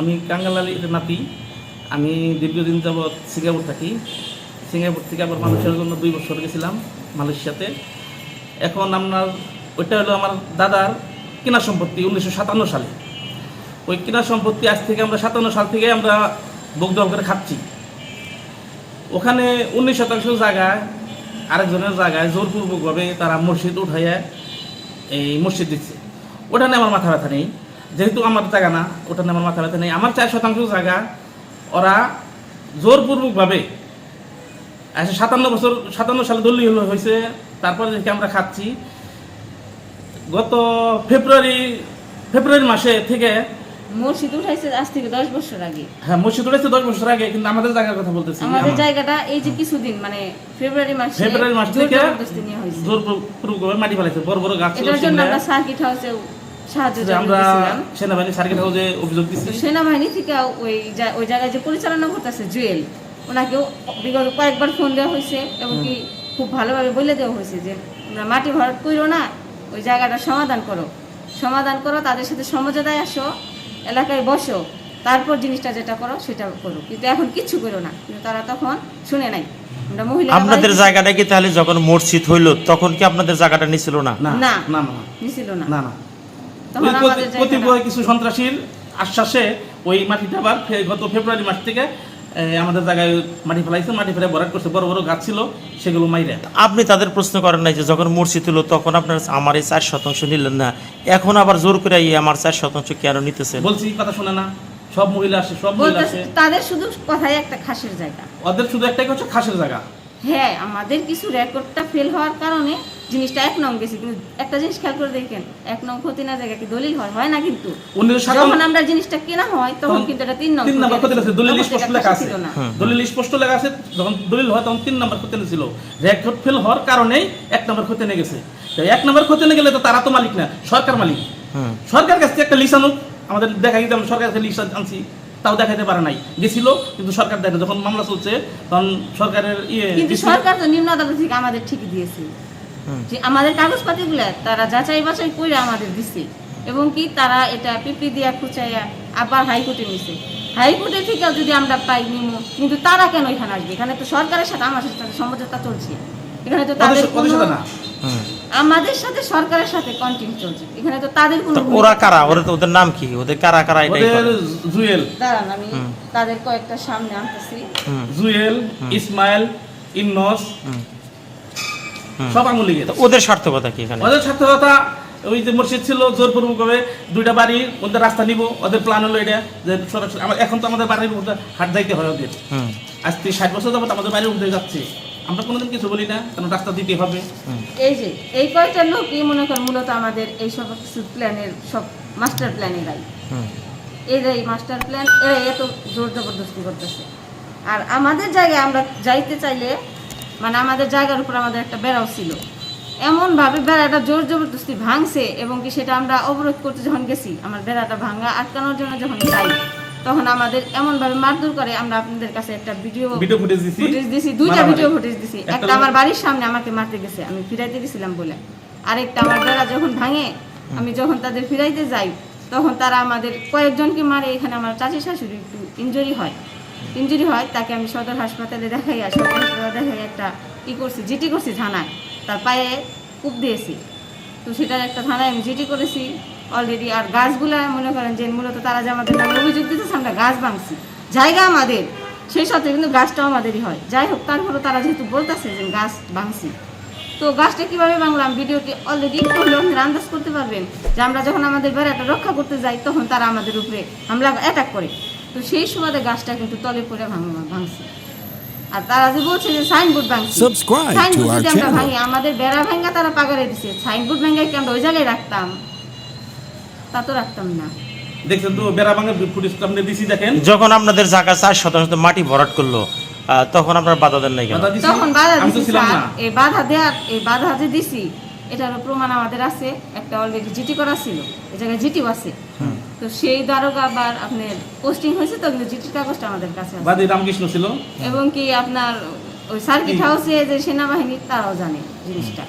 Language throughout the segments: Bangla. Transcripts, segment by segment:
আমি কাঙ্গাল আলীর নাতি। আমি দীর্ঘদিন যাবৎ সিঙ্গাপুর থাকি। সিঙ্গাপুর থেকে আবার মানুষের জন্য দুই বছর গেছিলাম মালয়েশিয়াতে। এখন আপনার, ওইটা হলো আমার দাদার কেনা সম্পত্তি উনিশশো সাতান্ন সালে। ওই কেনা সম্পত্তি আজ থেকে আমরা সাতান্ন সাল থেকে আমরা বকদল করে খাচ্ছি। ওখানে উনিশ শতাংশ জায়গায় আরেকজনের জায়গায় জোরপূর্বকভাবে তারা মসজিদ উঠাইয়া এই মসজিদ দিচ্ছে। ওটা নিয়ে আমার মাথা ব্যথা নেই। যেহেতু আমার জায়গা না ওটা আমার মাথা ব্যথা নেই। আমার চার শতাংশ জায়গা ওরা জোরপূর্বকভাবে আচ্ছা সাতান্ন বছর সাতান্ন সালে দলীয় হয়েছে। তারপরে দেখে আমরা খাচ্ছি। গত ফেব্রুয়ারি ফেব্রুয়ারি মাসে থেকে মসজিদ উঠাইছে আজ থেকে দশ বছর আগে। হ্যাঁ মসজিদ উঠেছে দশ বছর আগে কিন্তু আমাদের জায়গার কথা বলতেছি। আমাদের জায়গাটা এই যে কিছুদিন মানে ফেব্রুয়ারি মাসে ফেব্রুয়ারি মাস থেকে জোরপূর্বকভাবে মাটি ফেলাইছে বড় বড় গাছ এটার জন্য আমরা সার্কিট হাউসে সাহায্য আমরা সেনাবাহিনী সার্কিট হাউসে অভিযোগ দিচ্ছি। সেনাবাহিনী থেকে ওই ওই জায়গায় যে পরিচালনা করতেছে জুয়েল ওনাকেও বিগত কয়েকবার ফোন দেওয়া হয়েছে এবং কি খুব ভালোভাবে বলে দেওয়া হয়েছে যে তোমরা মাটি ভরাট করো না ওই জায়গাটা সমাধান করো। সমাধান করো তাদের সাথে সমঝোতায় আসো এলাকায় বসো তারপর জিনিসটা যেটা করো সেটা করো। কিন্তু এখন কিচ্ছু করো না কিন্তু তারা তখন শুনে নাই। আমরা মহিলা আপনাদের জায়গাটা কি তাহলে যখন মসজিদ হইল তখন কি আপনাদের জায়গাটা নিছিল না? না না। না না নিছিল না না। কতিপয় কিছু সন্ত্রাসীর আশ্বাসে ওই মাটিটা আবার গত ফেব্রুয়ারি মাস থেকে আমাদের জায়গায় মাটি ফেলাইছে মাটি ফেলে ভরাট করছে বড় বড় গাছ ছিল সেগুলো মাইরে। আপনি তাদের প্রশ্ন করেন নাই যে যখন মসজিদ হলো তখন আপনার আমার এই চার শতাংশ নিলেন না এখন আবার জোর করে এই আমার চার শতাংশ কেন নিতেছেন বলছি কথা শোনে না সব মহিলা আসে সব মহিলা আসে। তাদের শুধু কথাই একটা খাসের জায়গা। ওদের শুধু একটাই হচ্ছে খাসের জায়গা। হ্যাঁ আমাদের কিছু রেকর্ডটা ফেল হওয়ার কারণে জিনিসটা এক নং গেছে। কিন্তু একটা জিনিস খেয়াল করে দেখেন এক নং ক্ষতি না জায়গা কি দলিল হয়? হয় না কিন্তু? যখন আমরা জিনিসটা কেনা হয় তখন কিন্তু এটা তিন নং তিন নম্বর ক্ষতি আছে। দলিল স্পষ্ট লেখা আছে। না। দলিল স্পষ্ট লেখা আছে যখন দলিল হয় তখন তিন নম্বর ক্ষতি ছিল রেকর্ড ফেল হওয়ার কারণেই এক নম্বর ক্ষতি নিয়ে গেছে। তো এক নম্বর ক্ষতি নিয়ে গেলে তো তারা তো মালিক না সরকার মালিক। হুম সরকার কাছ একটা লিস্ট আনুক। আমাদের দেখা গেছে আমরা সরকার কাছে লিস্ট আনছি। তাও দেখাতে পারে নাই। গেছিল কিন্তু সরকার দেখে যখন মামলা চলছে তখন সরকারের ইয়ে কিন্তু সরকার তো নিম্ন আদালত থেকে আমাদের ঠিকই দিয়েছে। যে আমাদের কাগজপাতিগুলো তারা যাচাই বাছাই করে আমাদের দিছে। এবং কি তারা এটা পিপি দিয়া খুচাইয়া আবার হাইকোর্টে নিছে। হাইকোর্টে থেকেও যদি আমরা পাই নিমো কিন্তু তারা কেন এখানে আসবে? এখানে তো সরকারের সাথে আমার সাথে সমঝোতা চলছে। এখানে তো তাদের কোনো না। হুম। আমাদের সাথে সরকারের সাথে কন্টিনিউ চলছে। এখানে তো তাদের কোনো ওরা কারা ওরা তো ওদের নাম কি? ওদের কারা কারা এটাই ওদের জুয়েল। দাঁড়ান আমি তাদের কয়েকটা সামনে আনতেছি। জুয়েল ইসমাইল ইন্নস হুম। হুম। সব ওদের স্বার্থকতা কি এখানে? ওদের স্বার্থকতা ওই যে মসজিদ ছিল জোরপূর্বকভাবে দুইটা বাড়ি ওদের রাস্তা নিব ওদের প্ল্যান হলো এটা যে সরাসরি এখন তো আমাদের বাড়ির মধ্যে হাট যাইতে হয় ওদের। হুম। আজ থেকে ষাট বছর যাবত আমাদের বাড়ির মধ্যে যাচ্ছে। আমরা কোনোদিন কিছু বলি না কারণ রাস্তা দিতে হবে এই যে এই কয়েকটা লোকই মনে করেন মূলত আমাদের এই সব কিছু প্ল্যানের সব মাস্টার প্ল্যানেরাই হুম। এরাই মাস্টার প্ল্যান এরাই এত জোর জবরদস্তি করতেছে। আর আমাদের জায়গায় আমরা যাইতে চাইলে মানে আমাদের জায়গার উপর আমাদের একটা বেড়াও ছিল। এমনভাবে বেড়াটা জোর জবরদস্তি ভাঙছে এবং কি সেটা আমরা অবরোধ করতে যখন গেছি আমার বেড়াটা ভাঙা আটকানোর জন্য যখন যাই তখন আমাদের এমনভাবে মারধর করে আমরা আপনাদের কাছে একটা ভিডিও ভিডিও ফুটেজ দিছি। ফুটেজ দিছি দুইটা ভিডিও ফুটেজ দিছি। একটা আমার বাড়ির সামনে আমাকে মারতে গেছে আমি ফিরাইতে গেছিলাম বলে। আরেকটা আমার বেড়া যখন ভাঙে আমি যখন তাদের ফিরাইতে যাই তখন তারা আমাদের কয়েকজনকে মারে এখানে আমার চাচি শাশুড়ি একটু ইনজুরি হয়। ইনজুরি হয় তাকে আমি সদর হাসপাতালে দেখাই আর সদর হাসপাতালে দেখাই একটা ই করছি জিটি করছি থানায়। তার পায়ে কূপ দিয়েছি। তো সেটার একটা থানায় আমি জিটি করেছি। অলরেডি আর গাছগুলা মনে করেন যে মূলত তারা যে আমাদের নামে অভিযোগ দিতেছে আমরা গাছ ভাঙছি। জায়গা আমাদের সেই সাথে কিন্তু গাছটাও আমাদেরই হয়। যাই হোক তারপরে তারা যেহেতু বলতেছে যে গাছ ভাঙছি। তো গাছটা কীভাবে ভাঙলাম? ভিডিওটি অলরেডি হলেও আপনারা আন্দাজ করতে পারবেন যে আমরা যখন আমাদের বেড়াটা রক্ষা করতে যাই তখন তারা আমাদের উপরে হামলা অ্যাটাক করে। তো সেই সময় গাছটা কিন্তু তলে পড়ে ভাঙ ভাঙছে। আর তারা যে বলছে যে সাইনবোর্ড ভাঙছি। সাইনবোর্ড যদি আমরা ভাঙি আমাদের বেড়া ভাঙা তারা পাগারে দিছে। সাইনবোর্ড ভাঙা কি আমরা ওই জায়গায় রাখতাম। তা তো রাখতাম না। দেখছেন তো ফুটেজ আপনি দিছি দেখেন। যখন আপনাদের জায়গা চার শতাংশ মাটি ভরাট করল তখন আপনার বাধা দেন নাই কেন? তখন বাধা দিছি ছিলাম স্যার। না। এই বাধা দেওয়ার এই বাধা যে দিছি এটারও প্রমাণ আমাদের আছে। একটা অলরেডি জিটি করা ছিল এই জায়গায় জিটিও আছে। তো সেই দারোগা বা আপনার পোস্টিং হয়েছে তো কিন্তু জিটির কাগজটা আমাদের কাছে আছে। বাদী রামকৃষ্ণ ছিল। এবং কি আপনার ওই সার্কিট হাউসে যে সেনাবাহিনী তারাও জানে জিনিসটা।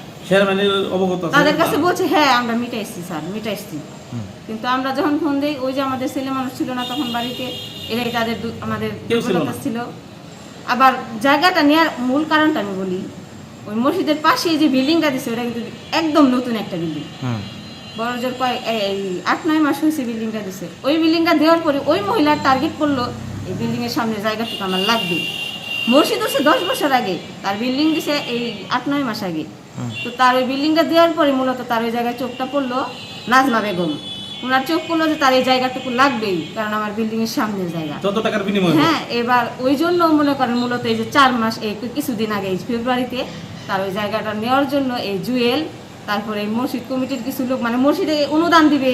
অবগত আছে। তাদের কাছে বলছে হ্যাঁ আমরা মিটাইছি স্যার মিটাইছি। কিন্তু আমরা যখন ফোন দিই ওই যে আমাদের ছেলে মানুষ ছিল না তখন বাড়িতে এরাই তাদের আমাদের ছিল দুর্বলতা ছিল। আবার জায়গাটা নেওয়ার মূল কারণটা আমি বলি ওই মসজিদের পাশে যে বিল্ডিংটা দিচ্ছে ওটা কিন্তু একদম নতুন একটা বিল্ডিং। বড় জোর এই আট নয় মাস হয়েছে বিল্ডিংটা দিছে। ওই বিল্ডিংটা দেওয়ার পরে ওই মহিলার টার্গেট করল এই বিল্ডিংয়ের সামনে জায়গাটুকু আমার লাগবে। মসজিদ হচ্ছে দশ বছর আগে তার বিল্ডিং দিছে এই আট নয় মাস আগে। তো তার ওই বিল্ডিংটা দেওয়ার পরে মূলত তার ওই জায়গায় চোখটা পড়ল নাজমা বেগম। ওনার চোখ পড়ল যে তার এই জায়গাটুকু লাগবেই কারণ আমার বিল্ডিংয়ের সামনের জায়গা। যত টাকার বিনিময় হ্যাঁ এবার ওই জন্য মনে করেন মূলত এই যে চার মাস এই কিছুদিন আগে এই ফেব্রুয়ারিতে তার ওই জায়গাটা নেওয়ার জন্য এই জুয়েল তারপরে এই মসজিদ কমিটির কিছু লোক মানে মসজিদে অনুদান দিবে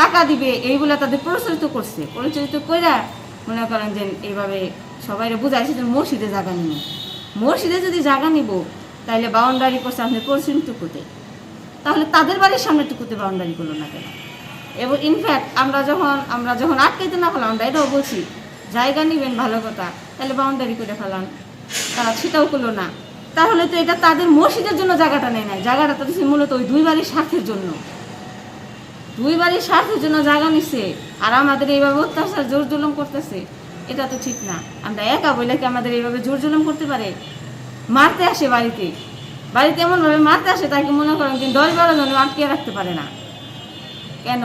টাকা দিবে এইগুলা তাদের প্রচলিত করছে। প্রচলিত কইরা মনে করেন যে এইভাবে সবাই বুঝাইছে যে মসজিদে জায়গা নিব। মসজিদে যদি জায়গা নিব তাহলে বাউন্ডারি করছে, আপনি করছেন টুকুতে। তাহলে তাদের বাড়ির সামনে টুকুতে বাউন্ডারি করল না কেন? এবং ইনফ্যাক্ট আমরা যখন আমরা যখন আটকাইতে না ফেলাম আমরা এটাও বলছি, জায়গা নিবেন, ভালো কথা তাহলে বাউন্ডারি করে ফেলান। তারা সেটাও করল না। তাহলে তো এটা তাদের মসজিদের জন্য জায়গাটা নেয় নাই। জায়গাটা তো দিচ্ছে মূলত ওই দুই বাড়ির স্বার্থের জন্য। দুই বাড়ির স্বার্থের জন্য জায়গা নিছে, আর আমাদের এইভাবে অত্যাচার, জোর জুলুম করতেছে। এটা তো ঠিক না। আমরা একা বলে কি আমাদের এইভাবে জোর জুলুম করতে পারে? মারতে আসে বাড়িতে। বাড়িতে এমনভাবে মারতে আসে তাকে মনে করেন যে দশ বারো জন আটকে রাখতে পারে না। কেন?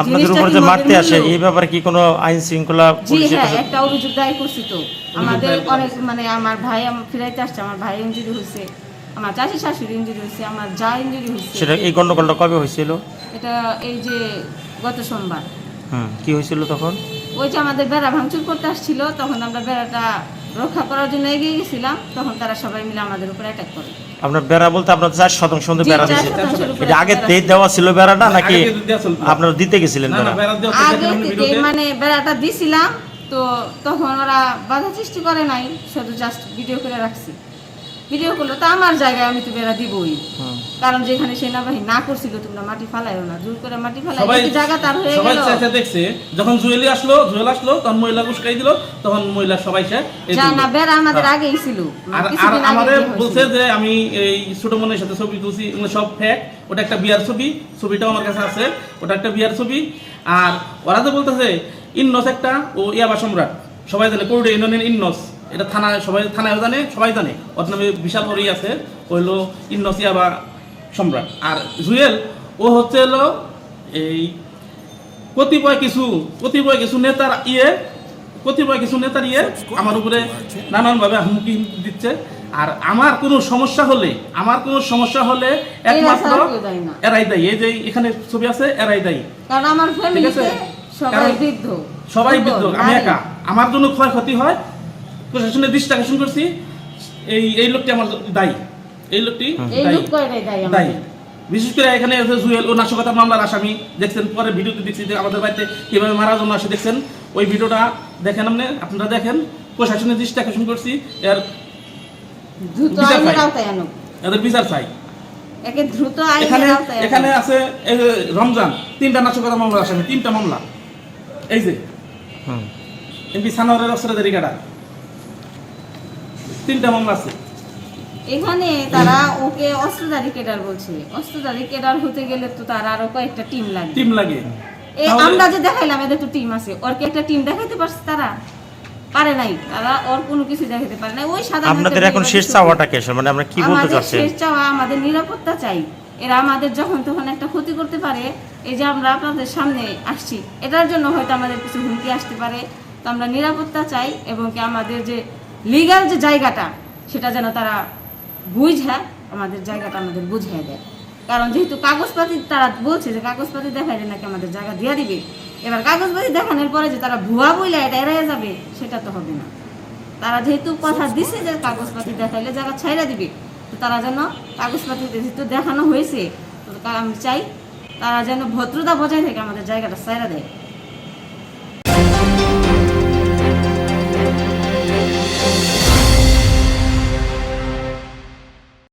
আপনাদের উপর যে মারতে আসে এই ব্যাপারে কি কোনো আইন শৃঙ্খলা জি হ্যাঁ একটা অভিযোগ দায়ের করছি তো। আমাদের অনেক মানে আমার ভাই ফিরাইতে আসছে আমার ভাই ইঞ্জুরি হয়েছে আমার চাষি শাশুড়ি ইঞ্জুরি হয়েছে আমার যা ইঞ্জুরি হয়েছে। সেটা এই গন্ডগোলটা কবে হয়েছিল? এটা এই যে গত সোমবার। হুম কি হয়েছিল তখন? ওই যে আমাদের বেড়া ভাঙচুর করতে আসছিল তখন আমরা বেড়াটা রক্ষা করার জন্য এগিয়ে গেছিলাম তখন তারা সবাই মিলে আমাদের উপরে অ্যাটাক করে আপনার বেড়া বলতে আপনার চার শতাংশ বেড়া দিয়েছে এটা আগে তেজ দেওয়া ছিল বেড়াটা নাকি। আপনারা দিতে গেছিলেন আগে। মানে বেড়াটা দিছিলাম তো তখন ওরা বাধা সৃষ্টি করে নাই শুধু জাস্ট ভিডিও করে রাখছি ভিডিও করল তো আমার জায়গায় আমি তো বেড়া দিবই। কারণ যেখানে সেনাবাহিনী না করছিল তোমরা মাটি ফালাইও না। জোর করে মাটি ফালাই সবাই জায়গা তার হয়ে সবাই গেল। চেঁচে দেখছে যখন জুয়েলি আসলো জুয়েল আসলো তখন মহিলা উস্কাই দিল তখন মহিলা সবাই সে না বেড়া আমাদের হ্যাঁ। আগেই ছিল। আর হয়েছিল। বলছে যে আমি এই ছোট মনের সাথে ছবি তুলছি সব ফেক ওটা একটা বিয়ার ছবি ছবিটাও আমার কাছে আছে ওটা একটা বিয়ার ছবি। আর ওরা যে বলতেছে ইন্নস একটা ও ইয়াবা সম্রাট। সবাই জানে কোর্টে ইউনিয়নের ইন্নস। এটা থানায় সবাই থানায় জানে সবাই জানে। ওর নামে বিশাল ওরই আছে ও হলো ইন্নস ইয়াবা সম্রাট। আর জুয়েল ও হচ্ছে হলো এই কতিপয় কিছু কতিপয় কিছু নেতার ইয়ে কতিপয় কিছু নেতার ইয়ে আমার উপরে নানানভাবে হুমকি দিচ্ছে। আর আমার কোনো সমস্যা হলে আমার কোনো সমস্যা হলে একমাত্র। এরাই দায়ী। এই যে এখানে ছবি আছে এরাই দায়ী। কারণ আমার ফ্যামিলিতে সবাই বৃদ্ধ। সবাই বিদ্রোহ আমি। একা। আমার জন্য ক্ষয়ক্ষতি হয় প্রশাসনের দৃষ্টি আকর্ষণ করছি এই এই লোকটি আমার দায়ী। এই লোকটি এই দায়ী। বিশেষ করে এখানে আছে জুয়েল ও নাশকতার মামলার আসামি। দেখছেন পরে ভিডিওতে দেখছি যে আমাদের বাড়িতে কীভাবে মারা জন্য আসে দেখছেন? ওই ভিডিওটা দেখেন আপনি আপনারা দেখেন। প্রশাসনের দৃষ্টি আকর্ষণ করছি এর দ্রুত আইনের আওতায় আনুক। এদের বিচার চাই। একে দ্রুত এখানে আইনের আওতায় এখানে আছে এই যে রমজান তিনটা নাশকতা মামলা আসামি তিনটা মামলা। এই যে হুম। এমপি সানোয়ারের অস্ত্রের রিকাটা তিনটা মামলা আছে। এখানে তারা ওকে অস্ত্রধারী কেডার বলছে। অস্ত্রধারী কেডার হতে গেলে তো তার আরও কয়েকটা টিম লাগবে টিম লাগে। এই আমরা যে দেখাইলাম এদের তো টিম আছে। ওর কি একটা টিম দেখাইতে পারছে তারা? পারে নাই। তারা ওর কোনো কিছু দেখাতে পারে নাই। ওই সাধারণ আপনাদের এখন শেষ চাওয়াটা কি? মানে আমরা কি বলতে আমাদের শেষ চাওয়া আমাদের নিরাপত্তা চাই। এরা আমাদের যখন তখন একটা ক্ষতি করতে পারে এই যে আমরা আপনাদের সামনে আসছি এটার জন্য হয়তো আমাদের কিছু হুমকি আসতে পারে। তো আমরা নিরাপত্তা চাই এবং কি আমাদের যে লিগাল যে জায়গাটা, সেটা যেন তারা বুঝে, আমাদের জায়গাটা আমাদের বুঝিয়ে দেয়। কারণ যেহেতু কাগজপাতি তারা বলছে যে কাগজপাতি দেখাইলে নাকি আমাদের জায়গা দিয়ে দিবে। এবার কাগজপাতি দেখানোর পরে যে তারা ভুয়া বইলে এটা এড়াইয়া যাবে, সেটা তো হবে না। তারা যেহেতু কথা দিছে যে কাগজপাতি দেখাইলে জায়গা ছাইরা দিবে, তো তারা যেন কাগজপাতি যেহেতু দেখানো হয়েছে, তো আমি চাই তারা যেন ভদ্রতা বজায় থেকে আমাদের জায়গাটা ছাইরা দেয়।